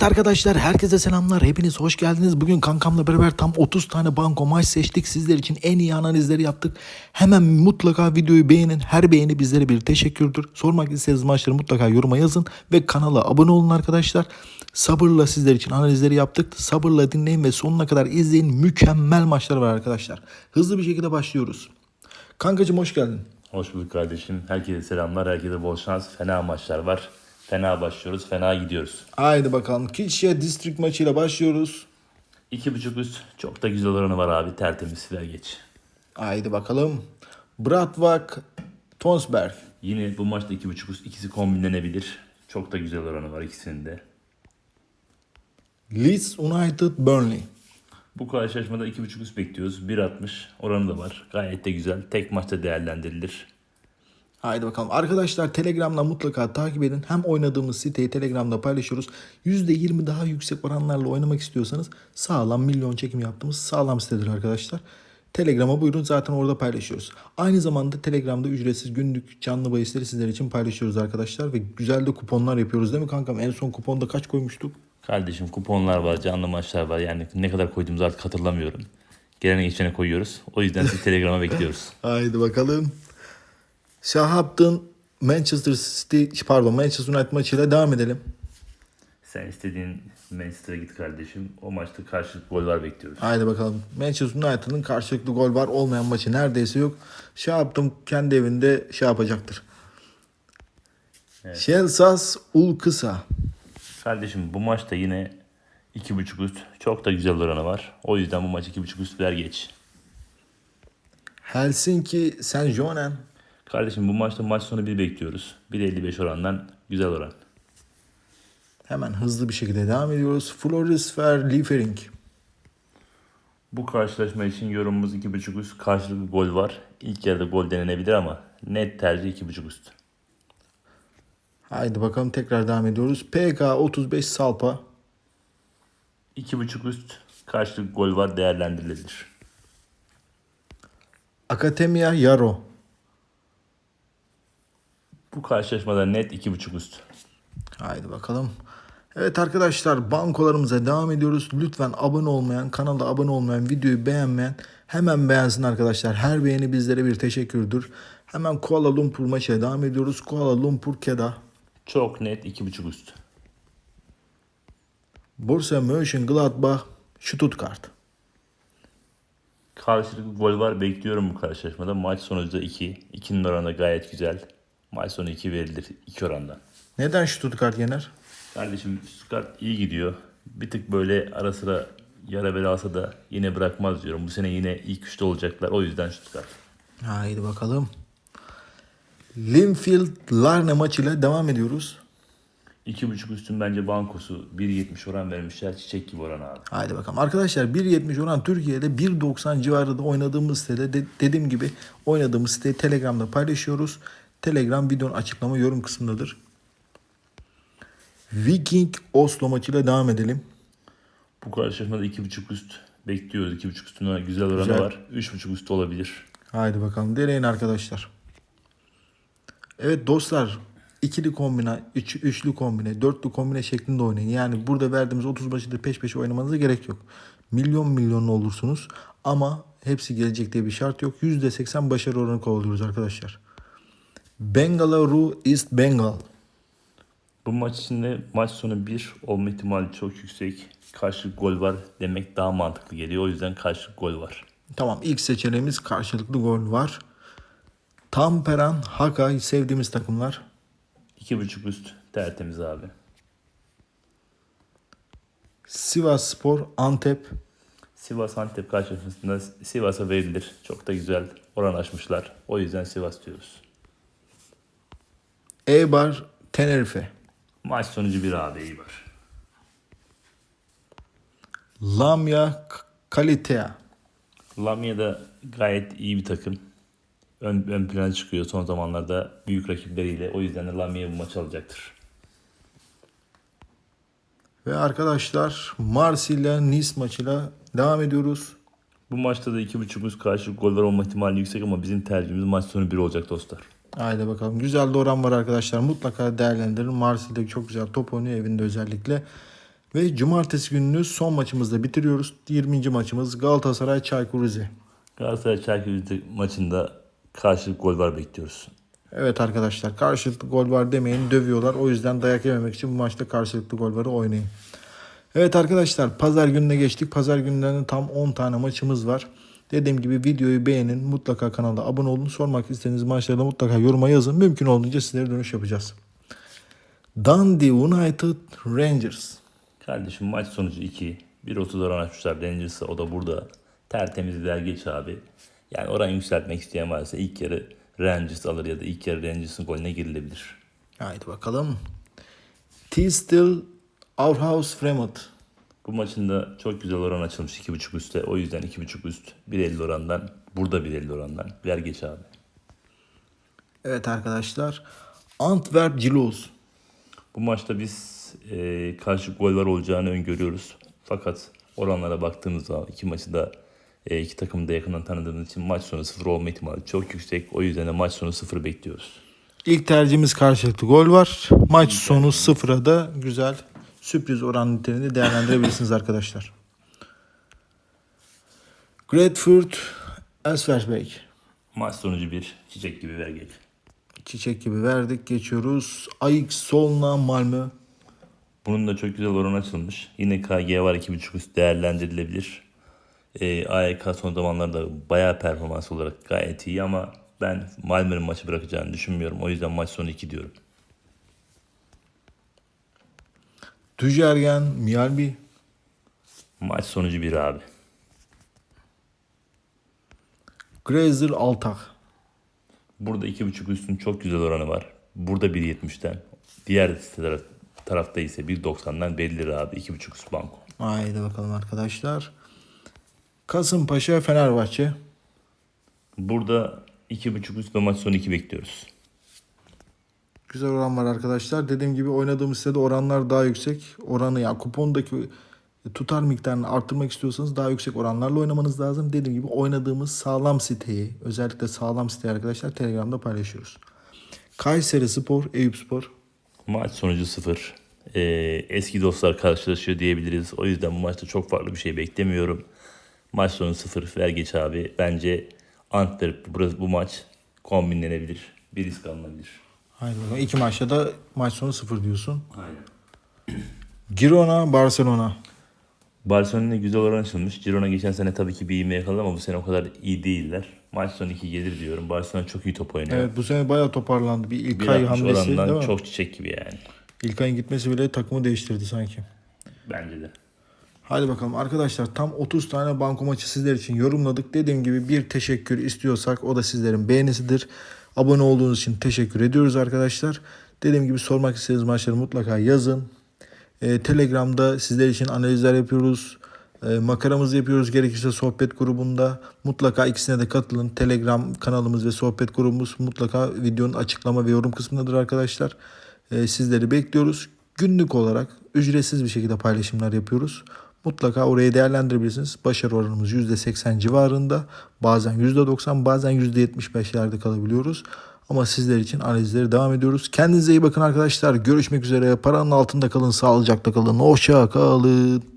Arkadaşlar herkese selamlar. Hepiniz hoş geldiniz. Bugün kankamla beraber tam 30 tane banko maç seçtik. Sizler için en iyi analizleri yaptık. Hemen mutlaka videoyu beğenin. Her beğeni bizlere bir teşekkürdür. Sormak istediğiniz maçları mutlaka yoruma yazın. Ve kanala abone olun arkadaşlar. Sabırla sizler için analizleri yaptık. Sabırla dinleyin ve sonuna kadar izleyin. Mükemmel maçlar var arkadaşlar. Hızlı bir şekilde başlıyoruz. Kankacım hoş geldin. Hoş bulduk kardeşim. Herkese selamlar, herkese bol şans. Fena maçlar var. Fena başlıyoruz, fena gidiyoruz. Haydi bakalım. Kişiye district maçıyla başlıyoruz. İki buçuk üst çok da güzel oranı var abi. Tertemiz ver geç. Haydi bakalım. Bratvak, Tonsberg. Yine bu maçta iki buçuk üst ikisi kombinlenebilir. Çok da güzel oranı var ikisinin de. Leeds United, Burnley. Bu karşılaşmada iki buçuk üst bekliyoruz. 1.60 oranı da var. Gayet de güzel. Tek maçta değerlendirilir. Haydi bakalım. Arkadaşlar Telegram'dan mutlaka takip edin. Hem oynadığımız siteyi Telegram'da paylaşıyoruz. %20 daha yüksek oranlarla oynamak istiyorsanız sağlam milyon çekim yaptığımız sağlam sitedir arkadaşlar. Telegram'a buyurun zaten orada paylaşıyoruz. Aynı zamanda Telegram'da ücretsiz günlük canlı bahisleri sizler için paylaşıyoruz arkadaşlar. Ve güzel de kuponlar yapıyoruz değil mi kankam? En son kuponda kaç koymuştuk? Kardeşim kuponlar var, canlı maçlar var. Yani ne kadar koyduğumuzu artık hatırlamıyorum. Gelene geçene koyuyoruz. O yüzden sizi Telegram'a bekliyoruz. Haydi bakalım. Southampton Manchester City pardon Manchester United maçıyla devam edelim. Sen istediğin Manchester'a git kardeşim. O maçta karşılık gol var bekliyoruz. Haydi bakalım. Manchester United'ın karşılıklı gol var olmayan maçı neredeyse yok. Southampton kendi evinde şey yapacaktır. Chelsea Ulkısa. Kardeşim bu maçta yine 2.5 üst çok da güzel oranı var. O yüzden bu maç 2.5 üst ver geç. Helsinki Saint Jonen. Kardeşim bu maçta maç sonu 1 bekliyoruz. 1.55 orandan güzel oran. Hemen hızlı bir şekilde devam ediyoruz. Florisfer Liefering. Bu karşılaşma için yorumumuz 2.5 üst karşılıklı gol var. İlk yarıda gol denenebilir ama net tercih 2.5 üst. Haydi bakalım tekrar devam ediyoruz. PK 35 Salpa. 2.5 üst karşılıklı gol var değerlendirilebilir. Akatemia Yaro. Bu karşılaşmada net 2.5 üst. Haydi bakalım. Evet arkadaşlar bankolarımıza devam ediyoruz. Lütfen abone olmayan, kanala abone olmayan, videoyu beğenmeyen hemen beğensin arkadaşlar. Her beğeni bizlere bir teşekkürdür. Hemen Kuala Lumpur maçına devam ediyoruz. Kuala Lumpur Keda. Çok net 2.5 üst. Borussia Mönchengladbach Stuttgart. Karşılıklı gol var bekliyorum bu karşılaşmada. Maç sonucu 2. 2'nin oranı da gayet güzel. Maç sonu 2 verilir 2 orandan. Neden Stuttgart yener? Kardeşim Stuttgart iyi gidiyor. Bir tık böyle ara sıra yara bela alsa da yine bırakmaz diyorum. Bu sene yine ilk üçte olacaklar. O yüzden Stuttgart. Haydi bakalım. Linfield Larne maçıyla devam ediyoruz. 2.5 üstün bence bankosu 1.70 oran vermişler. Çiçek gibi oran abi. Haydi bakalım. Arkadaşlar 1.70 oran Türkiye'de 1.90 civarında oynadığımız sitede de, dediğim gibi oynadığımız siteyi Telegram'da paylaşıyoruz. Telegram videonun açıklama yorum kısmındadır. Viking Oslo maçıyla devam edelim. Bu karşılaşmada 2.5 üst bekliyoruz. 2.5 üstüne güzel oranı Güzel. var. 3.5 üst olabilir. Haydi bakalım deneyin arkadaşlar. Evet dostlar ikili kombine, üç, üçlü kombine, dörtlü kombine şeklinde oynayın. Yani burada verdiğimiz 30 başıdır peş peşe oynamanıza gerek yok. Milyon milyonlu olursunuz ama hepsi gelecek diye bir şart yok. %80 başarı oranı kovalıyoruz arkadaşlar. Bengaluru East Bengal. Bu maç içinde maç sonu 1 olma ihtimali çok yüksek. Karşılık gol var demek daha mantıklı geliyor. O yüzden karşılık gol var. Tamam ilk seçeneğimiz karşılıklı gol var. Tamperan, Hakay sevdiğimiz takımlar. 2.5 üst tertemiz abi. Sivas Spor, Antep. Sivas Antep karşılaşmasında Sivas'a verilir. Çok da güzel oran açmışlar. O yüzden Sivas diyoruz. Eibar, Tenerife. Maç sonucu bir abi iyi var. Lamia K- Kalitea. Lamia da gayet iyi bir takım. Ön, ön plana çıkıyor son zamanlarda büyük rakipleriyle. O yüzden de Lamia bu maçı alacaktır. Ve arkadaşlar Marsilya Nice maçıyla devam ediyoruz. Bu maçta da 2.5 üst karşılık goller olma ihtimali yüksek ama bizim tercihimiz maç sonu 1 olacak dostlar. Haydi bakalım. Güzel de oran var arkadaşlar. Mutlaka değerlendirin. Marsilya çok güzel top oynuyor evinde özellikle. Ve cumartesi gününü son maçımızda bitiriyoruz. 20. maçımız Galatasaray Çaykur Rize. Galatasaray Çaykur Rize maçında karşılık gol var bekliyoruz. Evet arkadaşlar karşılıklı gol var demeyin dövüyorlar. O yüzden dayak yememek için bu maçta karşılıklı gol varı oynayın. Evet arkadaşlar pazar gününe geçtik. Pazar günlerinde tam 10 tane maçımız var. Dediğim gibi videoyu beğenin. Mutlaka kanala abone olun. Sormak istediğiniz maçları da mutlaka yoruma yazın. Mümkün olduğunca sizlere dönüş yapacağız. Dundee United Rangers. Kardeşim maç sonucu 2. 1.30 oran açmışlar Rangers'a. O da burada. Tertemiz bir geç abi. Yani oran yükseltmek isteyen varsa ilk yarı Rangers alır ya da ilk yarı Rangers'ın golüne girilebilir. Haydi bakalım. Tistel Outhouse Fremont. Bu maçın da çok güzel oran açılmış 2.5 üstte. O yüzden 2.5 üst 1.50 orandan. Burada 1.50 orandan. Ver geç abi. Evet arkadaşlar. Antwerp Cilos. Bu maçta biz e, karşı gol var olacağını öngörüyoruz. Fakat oranlara baktığımız zaman iki maçı da e, iki takımı da yakından tanıdığımız için maç sonu sıfır olma ihtimali çok yüksek. O yüzden de maç sonu sıfır bekliyoruz. İlk tercihimiz karşılıklı gol var. Maç sonu sıfıra da güzel sürpriz oran niteliğinde değerlendirebilirsiniz arkadaşlar. Gradford Elsversberg. Maç sonucu bir çiçek gibi ver geç. Çiçek gibi verdik. Geçiyoruz. Aix Solna Malmö. Bunun da çok güzel oran açılmış. Yine KG var 2.5 üst değerlendirilebilir. E, AYK son zamanlarda bayağı performans olarak gayet iyi ama ben Malmö'nün maçı bırakacağını düşünmüyorum. O yüzden maç sonu 2 diyorum. Tüjergen Miyalbi. Maç sonucu 1 abi. Grazer Altach. Burada 2.5 üstün çok güzel oranı var. Burada 1.70'ten. Diğer taraf, tarafta ise 1.90'dan belli lira abi. 2.5 üst banko. Haydi bakalım arkadaşlar. Kasımpaşa Fenerbahçe. Burada 2.5 üst ve maç sonu 2 bekliyoruz. Güzel oran var arkadaşlar. Dediğim gibi oynadığımız sitede oranlar daha yüksek. Oranı ya kupondaki tutar miktarını arttırmak istiyorsanız daha yüksek oranlarla oynamanız lazım. Dediğim gibi oynadığımız sağlam siteyi özellikle sağlam siteyi arkadaşlar Telegram'da paylaşıyoruz. Kayseri Spor, Eyüp Spor. Maç sonucu 0. Ee, eski dostlar karşılaşıyor diyebiliriz. O yüzden bu maçta çok farklı bir şey beklemiyorum. Maç sonu 0. Ver geç abi. Bence Antwerp burası, bu maç kombinlenebilir. Bir risk alınabilir. Haydi bakalım. İki maçta da maç sonu sıfır diyorsun. Aynen. Girona, Barcelona. Barcelona'ya güzel oran açılmış. Girona geçen sene tabii ki bir ivme yakaladı ama bu sene o kadar iyi değiller. Maç sonu 2 gelir diyorum. Barcelona çok iyi top oynuyor. Evet bu sene bayağı toparlandı. Bir İlkay 1.60 hamlesi değil mi? çok çiçek gibi yani. İlkay'ın gitmesi bile takımı değiştirdi sanki. Bence de. Hadi bakalım arkadaşlar tam 30 tane banko maçı sizler için yorumladık. Dediğim gibi bir teşekkür istiyorsak o da sizlerin beğenisidir. Abone olduğunuz için teşekkür ediyoruz arkadaşlar. Dediğim gibi sormak istediğiniz maçları mutlaka yazın. Ee, Telegram'da sizler için analizler yapıyoruz. Ee, makaramızı yapıyoruz gerekirse sohbet grubunda. Mutlaka ikisine de katılın. Telegram kanalımız ve sohbet grubumuz mutlaka videonun açıklama ve yorum kısmındadır arkadaşlar. Ee, sizleri bekliyoruz. Günlük olarak ücretsiz bir şekilde paylaşımlar yapıyoruz. Mutlaka orayı değerlendirebilirsiniz. Başarı oranımız %80 civarında. Bazen %90 bazen %75'lerde kalabiliyoruz. Ama sizler için analizleri devam ediyoruz. Kendinize iyi bakın arkadaşlar. Görüşmek üzere. Paranın altında kalın, sağlıcakla kalın. Hoşça kalın.